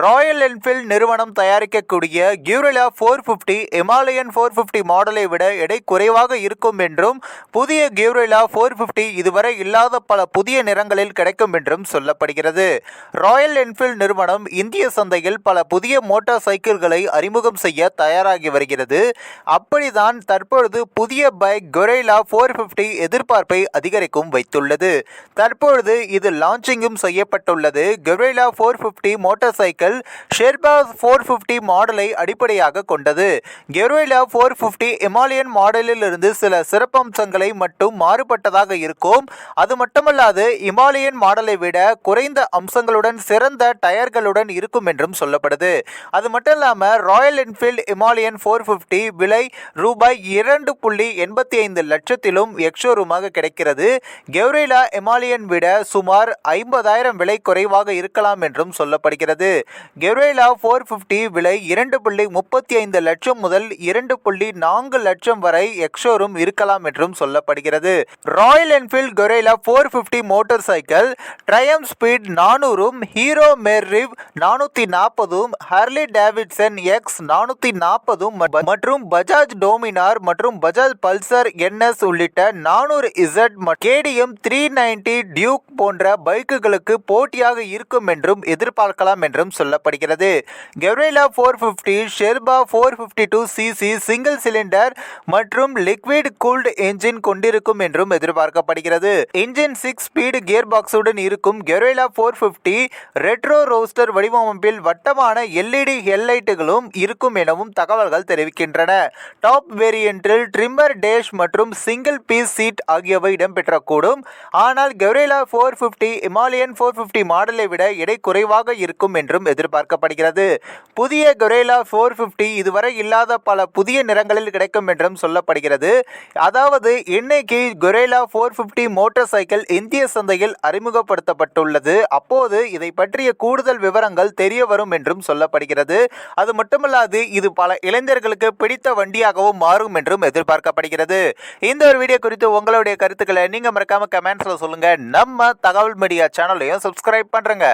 Roy Royal Enfield நிறுவனம் தயாரிக்கக்கூடிய Guerrilla four fifty Himalayan four fifty மாடலை விட எடை குறைவாக இருக்கும் என்றும் புதிய கியூரிலா ஃபோர் ஃபிஃப்டி இதுவரை இல்லாத பல புதிய நிறங்களில் கிடைக்கும் என்றும் சொல்லப்படுகிறது. ராயல் என்ஃபீல்ட் நிறுவனம் இந்திய சந்தையில் பல புதிய மோட்டார் சைக்கிள்களை அறிமுகம் செய்ய தயாராகி வருகிறது. அப்படிதான் தற்பொழுது புதிய பைக் கொரைலா ஃபோர் ஃபிஃப்டி எதிர்பார்ப்பை அதிகரிக்கும் வைத்துள்ளது. தற்பொழுது இது லான்ச்சிங்கும் செய்யப்பட்டுள்ளது. Guerrilla four fifty motorcycle Sherpa four fifty மாடலை அடிப்படையாக கொண்டது. கெரோயிலா ஃபோர் ஃபிஃப்டி இமாலயன் மாடலிலிருந்து சில சிறப்பம்சங்களை மட்டும் மாறுபட்டதாக இருக்கும். அது மட்டுமல்லாது இமாலயன் மாடலை விட குறைந்த அம்சங்களுடன் சிறந்த டயர்களுடன் இருக்கும் என்றும் சொல்லப்படுது. அது மட்டும் இல்லாமல் Royal Enfield Himalayan four fifty விலை ரூபாய் இரண்டு புள்ளி எண்பத்தி ஐந்து லட்சத்திலும் எக்ஷோரூமாக கிடைக்கிறது. கெவ்ரேலா இமாலயன் விட சுமார் ஐம்பதாயிரம் விலை குறைவாக இருக்கலாம் என்றும் சொல்லப்படுகிறது. கெவ்ரேலா ஃபோர் ஃபிஃப்டி விலை இரண்டு புள்ளி முப்பத்தி ஐந்து லட்சம் முதல் இரண்டு புள்ளி நான்கு லட்சம் வரை எக்ஸோரும் இருக்கலாம் என்றும் சொல்லப்படுகிறது. Royal Enfield Guerrilla four fifty motorcycle Triumph Speed நானூறும் Hero மெர்ரிவ் நானூற்றி நாற்பதும் ஹர்லி டேவிட்சன் எக்ஸ் நானூற்றி நாற்பதும் மற்றும் பஜாஜ் டோமினார் மற்றும் பஜாஜ் பல்சர் என்எஸ் உள்ளிட்ட நானூறு Z KTM three ninety Duke போன்ற பைக்குகளுக்கு போட்டியாக இருக்கும் என்றும் எதிர்பார்க்கலாம் என்றும் சொல்லப்படுகிறது. Guerrilla four fifty Sherpa four fifty two CC single cylinder மற்றும் லிக்விட் கூல்டு என்ஜின் கொண்டிருக்கும் என்றும் எதிர்பார்க்கப்படுகிறது. இன்ஜின் சிக்ஸ் ஸ்பீடு கியர் பாக்ஸுடன் இருக்கும் Guerrilla four fifty retro roadster வடிவமைப்பில் வட்டமான எல்இடி ஹெட்லைட்டுகளும் இருக்கும் எனவும் தகவல்கள் தெரிவிக்கின்றன. டாப் வேரியண்டில் ட்ரிம்மர் டேஷ் மற்றும் சிங்கிள் பீஸ் சீட் ஆகியவை இடம்பெற்றக்கூடும். ஆனால் Guerrilla four fifty Himalayan four fifty மாடலை விட எடை குறைவாக இருக்கும் என்றும் எதிர்பார்க்கப்படுகிறது புதிய கொரேலா ஃபோர் ஃபிஃப்டி இதுவரை இல்லாத பல புதிய நிறங்களில் கிடைக்கும் என்றும் சொல்லப்படுகிறது. அதாவது இன்னைக்கு Guerrilla four fifty motorcycle இந்திய சந்தையில் அறிமுகப்படுத்தப்பட்டுள்ளது. அப்போது இதை பற்றிய கூடுதல் விவரங்கள் தெரிய வரும் என்றும் சொல்லப்படுகிறது. அது மட்டுமல்லாது இது பல இளைஞர்களுக்கு பிடித்த வண்டியாகவும் மாறும் என்றும் எதிர்பார்க்கப்படுகிறது. இந்த ஒரு வீடியோ குறித்து உங்களுடைய கருத்துக்களை நீங்க மறக்காம கமெண்ட்ஸ்ல சொல்லுங்க. நம்ம தகவல் மீடியா சேனலையும் சப்ஸ்கிரைப் பண்றேங்க.